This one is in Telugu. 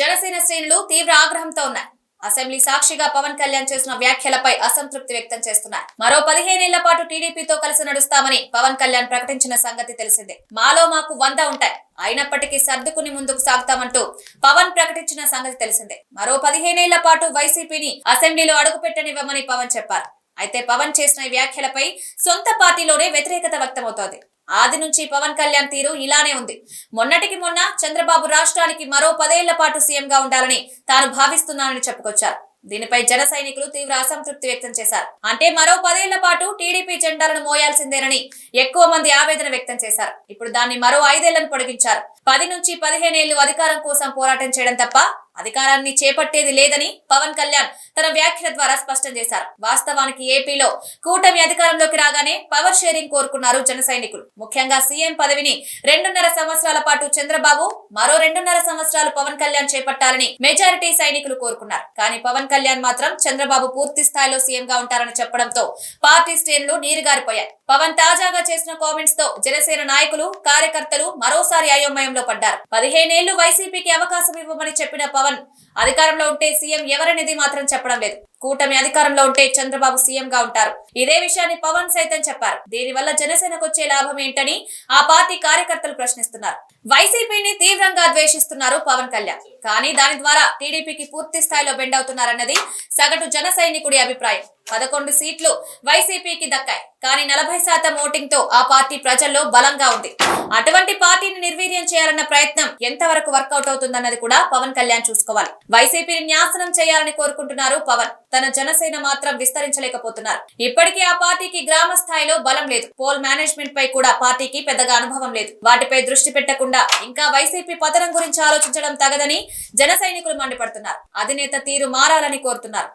జనసేన శ్రేణులు తీవ్ర ఆగ్రహంతో ఉన్నాయి. అసెంబ్లీ సాక్షిగా పవన్ కళ్యాణ్ చేసిన వ్యాఖ్యలపై అసంతృప్తి వ్యక్తం చేస్తున్నారు. మరో పదిహేనేళ్ళ పాటు టీడీపీతో కలిసి నడుస్తామని పవన్ కళ్యాణ్ ప్రకటించిన సంగతి తెలిసిందే. మాలో మాకు వంద ఉంటాయి. అయినప్పటికీ సర్దుకుని ముందుకు సాగుతామంటూ పవన్ ప్రకటించిన సంగతి తెలిసిందే. మరో పదిహేనేళ్ళ పాటు వైసీపీని అసెంబ్లీలో అడుగుపెట్టనివ్వమని పవన్ చెప్పారు. అయితే పవన్ చేసిన వ్యాఖ్యలపై సొంత పార్టీలోనే వ్యతిరేకత వ్యక్తమవుతోంది. ఆది నుంచి పవన్ కళ్యాణ్ తీరు ఇలానే ఉంది. మొన్నటికి మొన్న చంద్రబాబు రాష్ట్రానికి మరో పదేళ్ళ పాటు సీఎంగా ఉండాలని తాను భావిస్తున్నానని చెప్పుకొచ్చారు. దీనిపై జన సైనికులు తీవ్ర అసంతృప్తి వ్యక్తం చేశారు. అంటే మరో పదేళ్ళ పాటు టీడీపీ జెండాలను మోయాల్సిందేనని ఎక్కువ మంది ఆవేదన వ్యక్తం చేశారు. ఇప్పుడు దాన్ని మరో ఐదేళ్ళను పొడిగించారు. పది నుంచి పదిహేనేళ్ళు అధికారం కోసం పోరాటం చేయడం తప్ప అధికారాన్ని చేపట్టేది లేదని పవన్ కళ్యాణ్ తన వ్యాఖ్యల ద్వారా స్పష్టం చేశారు. వాస్తవానికి ఏపీలో కూటమి అధికారంలోకి రాగానే పవర్ షేరింగ్ కోరుకున్నారు జన సైనికులు. ముఖ్యంగా సీఎం పదవిని రెండున్నర సంవత్సరాల పాటు చంద్రబాబు మరో రెండున్నర సంవత్సరాలు పవన్ కళ్యాణ్ చేపట్టాలని మెజారిటీ సైనికులు కోరుకున్నారు. కానీ పవన్ కళ్యాణ్ మాత్రం చంద్రబాబు పూర్తి స్థాయిలో సీఎం గా ఉంటారని చెప్పడంతో పార్టీ శ్రేణులు నీరుగారిపోయాయి. పవన్ తాజాగా చేసిన కామెంట్స్తో జనసేన నాయకులు కార్యకర్తలు మరోసారి అయోమయంలో పడ్డారు. పదిహేనేళ్ళు వైసీపీకి అవకాశం ఇవ్వమని చెప్పిన పవన్ అధికారంలో ఉంటే సీఎం ఎవరనేది మాత్రం చెప్పడం లేదు. కూటమి అధికారంలో ఉంటే చంద్రబాబు సీఎం గా ఉంటారు. ఇదే విషయాన్ని పవన్ సైతం చెప్పారు. దీనివల్ల జనసేనకు వచ్చే లాభం ఏంటని ఆ పార్టీ కార్యకర్తలు ప్రశ్నిస్తున్నారు. వైసీపీని తీవ్రంగా ద్వేషిస్తున్నారు పవన్ కళ్యాణ్. కానీ దాని ద్వారా టీడీపీకి పూర్తి స్థాయిలో బెండ్ అవుతున్నారన్నది సగటు జన సైనికుడి అభిప్రాయం. పదకొండు సీట్లు వైసీపీకి దక్కాయి. కానీ నలభై శాతం ఓటింగ్తో ఆ పార్టీ ప్రజల్లో బలంగా ఉంది. అటువంటి పార్టీని నిర్వీర్యం చేయాలన్న ప్రయత్నం ఎంతవరకు వర్కౌట్ అవుతుందన్నది కూడా పవన్ కళ్యాణ్ చూసుకోవాలి. వైసీపీని న్యాసనం చేయాలని కోరుకుంటున్నారు పవన్. తన జనసేన మాత్రం విస్తరించలేకపోతున్నారు. ఇప్పటికీ ఆ పార్టీకి గ్రామ స్థాయిలో బలం లేదు. పోల్ మేనేజ్మెంట్ పై కూడా పార్టీకి పెద్దగా అనుభవం లేదు. వాటిపై దృష్టి పెట్టకుండా ఇంకా వైసీపీ పతనం గురించి ఆలోచించడం తగదని జన సైనికులు మండిపడుతున్నారు. అధినేత తీరు మారాలని కోరుతున్నారు.